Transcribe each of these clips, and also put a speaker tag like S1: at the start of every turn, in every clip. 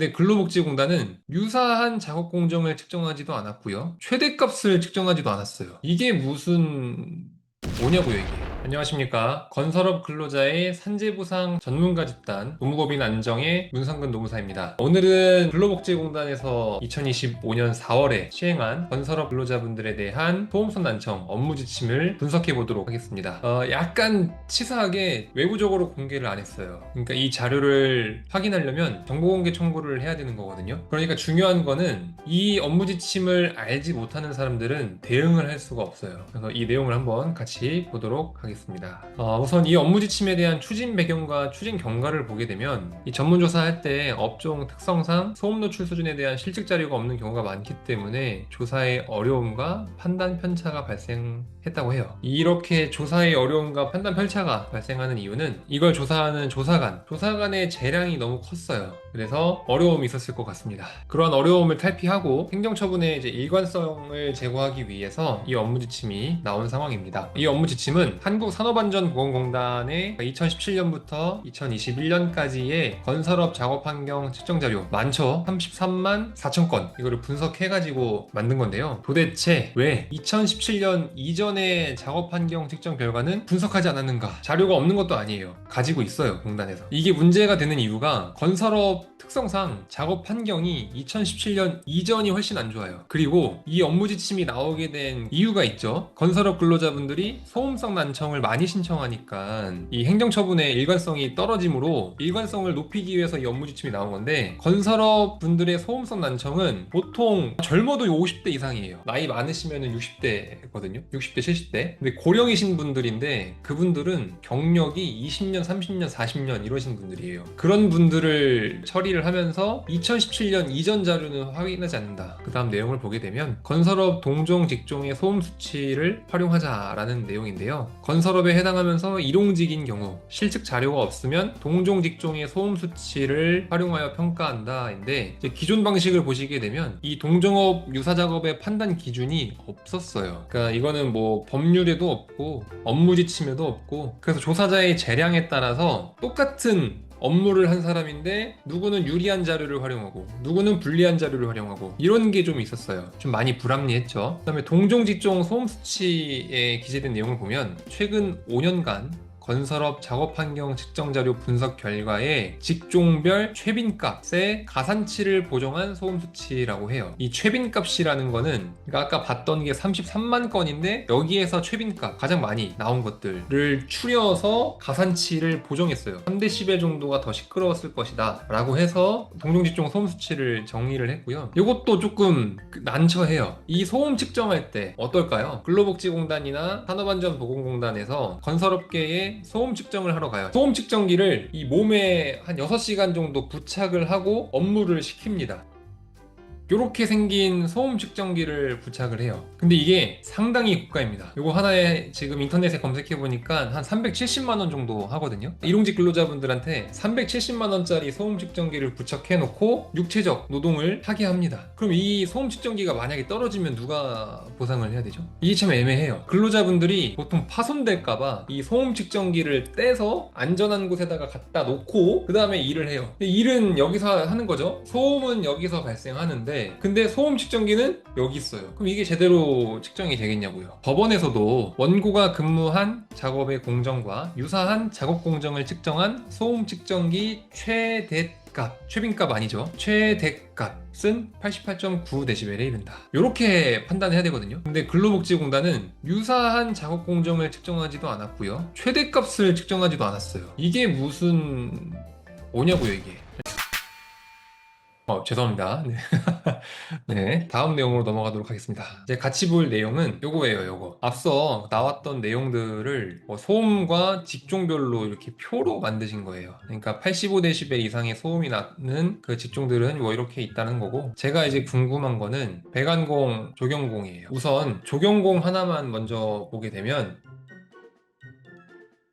S1: 근데 근로복지공단은 유사한 작업 공정을 측정하지도 않았고요. 최대값을 측정하지도 않았어요. 이게 무슨 뭐냐고요, 이게. 안녕하십니까. 건설업 근로자의 산재보상 전문가 집단, 노무법인 안정의 문상근 노무사입니다. 오늘은 근로복지공단에서 2025년 4월에 시행한 건설업 근로자분들에 대한 소음선 난청 업무 지침을 분석해 보도록 하겠습니다. 어, 약간 치사하게 외부적으로 공개를 안 했어요. 그러니까 이 자료를 확인하려면 정보공개 청구를 해야 되는 거거든요. 그러니까 중요한 거는 이 업무 지침을 알지 못하는 사람들은 대응을 할 수가 없어요. 그래서 이 내용을 한번 같이 보도록 하겠습니다. 어, 우선 이 업무 지침에 대한 추진 배경과 추진 경과를 보게 되면 이 전문 조사할 때 업종 특성상 소음 노출 수준에 대한 실측 자료가 없는 경우가 많기 때문에 조사의 어려움과 판단 편차가 발생했다고 해요. 이렇게 조사의 어려움과 판단 편차가 발생하는 이유는 이걸 조사하는 조사관, 조사관의 재량이 너무 컸어요. 그래서 어려움이 있었을 것 같습니다. 그러한 어려움을 탈피하고 행정처분의 이제 일관성을 제고하기 위해서 이 업무 지침이 나온 상황입니다. 이 업무 지침은 한 국산업안전보건공단의 2017년부터 2021년까지의 건설업 작업 환경 측정 자료 많죠? 33만 4천 건 이거를 분석해가지고 만든 건데요. 도대체 왜 2017년 이전의 작업 환경 측정 결과는 분석하지 않았는가? 자료가 없는 것도 아니에요. 가지고 있어요, 공단에서. 이게 문제가 되는 이유가 건설업 특성상 작업 환경이 2017년 이전이 훨씬 안 좋아요. 그리고 이 업무 지침이 나오게 된 이유가 있죠. 건설업 근로자분들이 소음성 난청 을 많이 신청하니까 이 행정처분의 일관성이 떨어지므로 일관성을 높이기 위해서 이 업무 지침이 나온 건데 건설업 분들의 소음성 난청은 보통 젊어도 50대 이상이에요. 나이 많으시면 60대거든요. 60대, 70대. 근데 고령이신 분들인데 그분들은 경력이 20년, 30년, 40년 이러신 분들이에요. 그런 분들을 처리를 하면서 2017년 이전 자료는 확인하지 않는다. 그 다음 내용을 보게 되면 건설업 동종 직종의 소음 수치를 활용하자라는 내용인데요. 건 설업에 해당하면서 일용직인 경우 실측 자료가 없으면 동종 직종의 소음 수치를 활용하여 평가한다인데 기존 방식을 보시게 되면 이 동종업 유사 작업의 판단 기준이 없었어요. 그러니까 이거는 뭐 법률에도 없고 업무 지침에도 없고 그래서 조사자의 재량에 따라서 똑같은 업무를 한 사람인데 누구는 유리한 자료를 활용하고 누구는 불리한 자료를 활용하고 이런 게 좀 있었어요. 좀 많이 불합리했죠. 그다음에 동종 직종 소음 수치에 기재된 내용을 보면 최근 5년간 건설업 작업 환경 측정 자료 분석 결과에 직종별 최빈값의 가산치를 보정한 소음 수치라고 해요. 이 최빈값이라는 거는 그러니까 아까 봤던 게 33만 건인데 여기에서 최빈값 가장 많이 나온 것들을 추려서 가산치를 보정했어요. 3대10의 정도가 더 시끄러웠을 것이다 라고 해서 동종 직종 소음 수치를 정의를 했고요. 이것도 조금 난처해요. 이 소음 측정할 때 어떨까요? 근로복지공단이나 산업안전보건공단에서 건설업계의 소음 측정을 하러 가요. 소음 측정기를 이 몸에 한 6시간 정도 부착을 하고 업무를 시킵니다. 이렇게 생긴 소음 측정기를 부착을 해요. 근데 이게 상당히 고가입니다. 이거 하나에 지금 인터넷에 검색해 보니까 한 370만 원 정도 하거든요. 일용직 근로자분들한테 370만 원짜리 소음 측정기를 부착해 놓고 육체적 노동을 하게 합니다. 그럼 이 소음 측정기가 만약에 떨어지면 누가 보상을 해야 되죠? 이게 참 애매해요. 근로자분들이 보통 파손될까봐 이 소음 측정기를 떼서 안전한 곳에다가 갖다 놓고 그 다음에 일을 해요. 일은 여기서 하는 거죠. 소음은 여기서 발생하는데 근데 소음 측정기는 여기 있어요. 그럼 이게 제대로 측정이 되겠냐고요. 법원에서도 원고가 근무한 작업의 공정과 유사한 작업 공정을 측정한 소음 측정기 최대 값, 최빈값 아니죠. 최대값은 88.9dB에 이른다. 이렇게 판단해야 되거든요. 근데 근로복지공단은 유사한 작업 공정을 측정하지도 않았고요. 최대값을 측정하지도 않았어요. 이게 무슨 뭐냐고요, 이게. 어, 죄송합니다. 네. 네, 다음 내용으로 넘어가도록 하겠습니다. 이제 같이 볼 내용은 요거예요, 요거. 앞서 나왔던 내용들을 뭐 소음과 직종별로 이렇게 표로 만드신 거예요. 그러니까 85dB 이상의 소음이 나는 그 직종들은 뭐 이렇게 있다는 거고, 제가 이제 궁금한 거는 배관공, 조경공이에요. 우선 조경공 하나만 먼저 보게 되면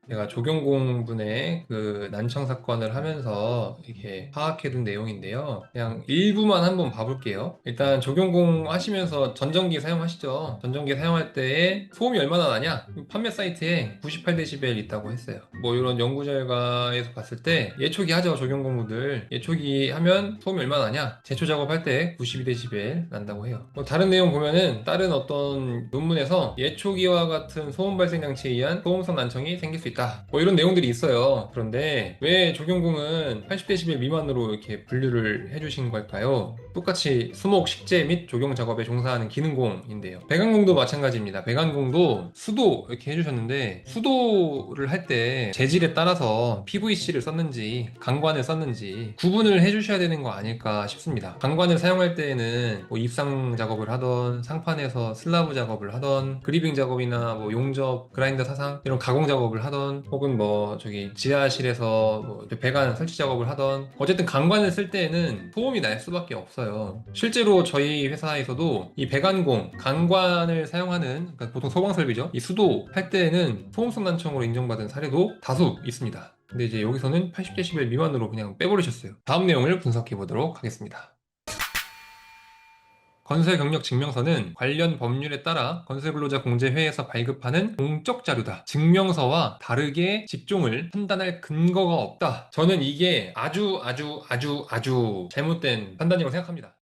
S1: 제가 조경공 분의 그 난청 사건을 하면서 이렇게 파악해둔 내용인데요. 그냥 일부만 한번 봐볼게요. 일단 조경공 하시면서 전전기 사용하시죠. 전전기 사용할 때에 소음이 얼마나 나냐? 판매 사이트에 98dB 있다고 했어요. 뭐 이런 연구 결과에서 봤을 때 예초기 하죠. 조경공분들 예초기 하면 소음이 얼마나 나냐? 제초 작업할 때 92dB 난다고 해요. 뭐 다른 내용 보면은 다른 어떤 논문에서 예초기와 같은 소음 발생 장치에 의한 소음성 난청이 생길 수 있다. 뭐 이런 내용들이 있어요. 그런데 왜 조경공은 80dB 미만으로 이렇게 분류를 해주신 걸까요? 똑같이 수목, 식재 및 조경 작업에 종사하는 기능공인데요. 배관공도 마찬가지입니다. 배관공도 수도 이렇게 해주셨는데 수도를 할 때 재질에 따라서 PVC를 썼는지 강관을 썼는지 구분을 해주셔야 되는 거 아닐까 싶습니다. 강관을 사용할 때에는 뭐 입상 작업을 하던 상판에서 슬라브 작업을 하던 그리빙 작업이나 뭐 용접, 그라인더 사상 이런 가공 작업을 하던 혹은 뭐 저기 지하실에서 뭐 배관 설치 작업을 하던 어쨌든 강관을 쓸 때에는 소음이 날 수밖에 없 어요. 실제로 저희 회사에서도 이 배관공 강관을 사용하는 그러니까 보통 소방 설비죠. 이 수도 할 때에는 소음성 난청으로 인정받은 사례도 다수 있습니다. 근데 이제 여기서는 80dB 미만으로 그냥 빼버리셨어요. 다음 내용을 분석해 보도록 하겠습니다. 건설 경력 증명서는 관련 법률에 따라 건설근로자 공제회에서 발급하는 공적 자료다. 증명서와 다르게 직종을 판단할 근거가 없다. 저는 이게 아주 아주 아주 아주 잘못된 판단이라고 생각합니다.